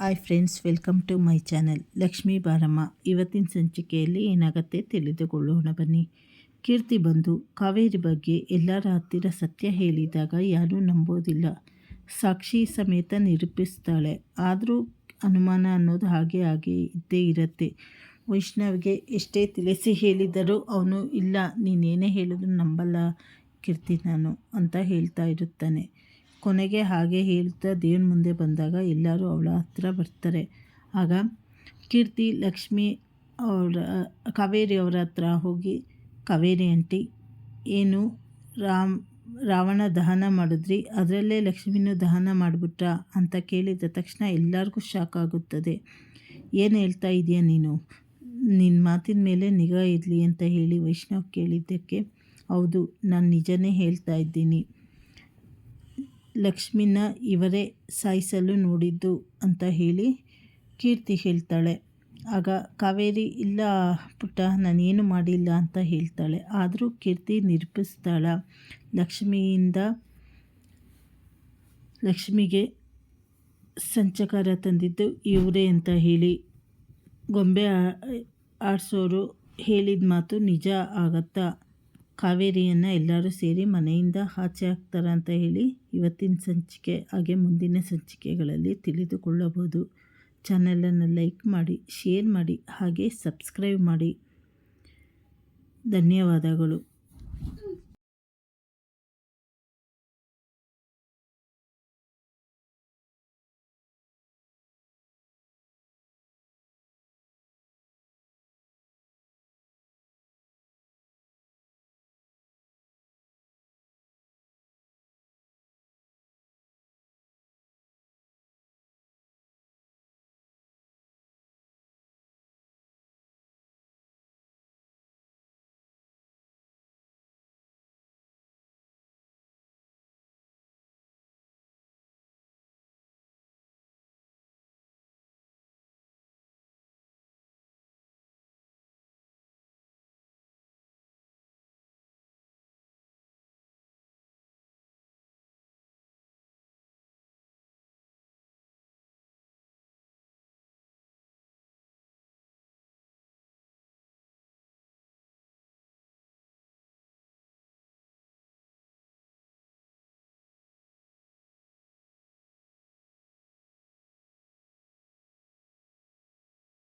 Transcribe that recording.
Hi friends welcome to my channel Lakshmi Baramma ಇವತ್ತಿನ ಸಂಚಿಕೆಯಲ್ಲಿ ಏನಾಗತ್ತೆ ತಿಳಿದುಕೊಳ್ಳೋಣ ಬನ್ನಿ. ಕೀರ್ತಿ ಬಂದು ಕಾವೇರಿ ಬಗ್ಗೆ ಎಲ್ಲರ ಹತ್ತಿರ ಸತ್ಯ ಹೇಳಿದಾಗ ಯಾರೂ ನಂಬೋದಿಲ್ಲ. ಸಾಕ್ಷಿ ಸಮೇತ ನಿರೂಪಿಸ್ತಾಳೆ. ಆದರೂ ಅನುಮಾನ ಅನ್ನೋದು ಹಾಗೆ ಹಾಗೆ ಇದ್ದೇ ಇರುತ್ತೆ. ವೈಷ್ಣವ್ಗೆ ಎಷ್ಟೇ ತಿಳಿಸಿ ಹೇಳಿದರೂ ಅವನು, ಇಲ್ಲ, ನೀನೇನೇ ಹೇಳಿದ್ರು ನಂಬಲ್ಲ ಕೀರ್ತಿ ನಾನು, ಅಂತ ಹೇಳ್ತಾ ಇರುತ್ತಾನೆ. ಕೊನೆಗೆ ಹಾಗೆ ಹೇಳ್ತಾ ದೇವ್ರ ಮುಂದೆ ಬಂದಾಗ ಎಲ್ಲರೂ ಅವಳ ಹತ್ರ ಬರ್ತಾರೆ. ಆಗ ಕೀರ್ತಿ, ಲಕ್ಷ್ಮಿ ಅವರ, ಕಾವೇರಿ ಅವರ ಹತ್ರ ಹೋಗಿ, ಕಾವೇರಿ ಆಂಟಿ, ಏನು ರಾಮ್, ರಾವಣ ದಹನ ಮಾಡಿದ್ರಿ? ಅದರಲ್ಲೇ ಲಕ್ಷ್ಮಿನೂ ದಹನ ಮಾಡಿಬಿಟ್ಟ ಅಂತ ಕೇಳಿದ ತಕ್ಷಣ ಎಲ್ಲರಿಗೂ ಶಾಕ್ ಆಗುತ್ತದೆ. ಏನು ಹೇಳ್ತಾ ಇದೆಯಾ ನೀನು? ನಿನ್ನ ಮಾತಿನ ಮೇಲೆ ನಿಗಾ ಇರಲಿ ಅಂತ ಹೇಳಿ ವೈಷ್ಣವ್ ಕೇಳಿದ್ದಕ್ಕೆ, ಹೌದು, ನಾನು ನಿಜನೇ ಹೇಳ್ತಾ ಇದ್ದೀನಿ. ಲಕ್ಷ್ಮಿನ ಇವರೇ ಸಾಯಿಸಲು ನೋಡಿದ್ದು ಅಂತ ಹೇಳಿ ಕೀರ್ತಿ ಹೇಳ್ತಾಳೆ. ಆಗ ಕಾವೇರಿ, ಇಲ್ಲ ಪುಟ್ಟ, ನಾನೇನು ಮಾಡಿಲ್ಲ ಅಂತ ಹೇಳ್ತಾಳೆ. ಆದರೂ ಕೀರ್ತಿ ನಿರೂಪಿಸ್ತಾಳ. ಲಕ್ಷ್ಮಿಯಿಂದ ಲಕ್ಷ್ಮಿಗೆ ಸಂಚಕಾರ ತಂದಿದ್ದು ಇವರೇ ಅಂತ ಹೇಳಿ ಗೊಂಬೆ ಆಡಿಸೋರು ಹೇಳಿದ ಮಾತು ನಿಜ ಆಗತ್ತಾ? ಕಾವೇರಿಯನ್ನು ಎಲ್ಲರೂ ಸೇರಿ ಮನೆಯಿಂದ ಆಚೆ ಹಾಕ್ತಾರೆ ಅಂತ ಹೇಳಿ ಇವತ್ತಿನ ಸಂಚಿಕೆ, ಹಾಗೆ ಮುಂದಿನ ಸಂಚಿಕೆಗಳಲ್ಲಿ ತಿಳಿದುಕೊಳ್ಳಬಹುದು. ಚಾನೆಲನ್ನು ಲೈಕ್ ಮಾಡಿ, ಶೇರ್ ಮಾಡಿ, ಹಾಗೆ ಸಬ್ಸ್ಕ್ರೈಬ್ ಮಾಡಿ. ಧನ್ಯವಾದಗಳು.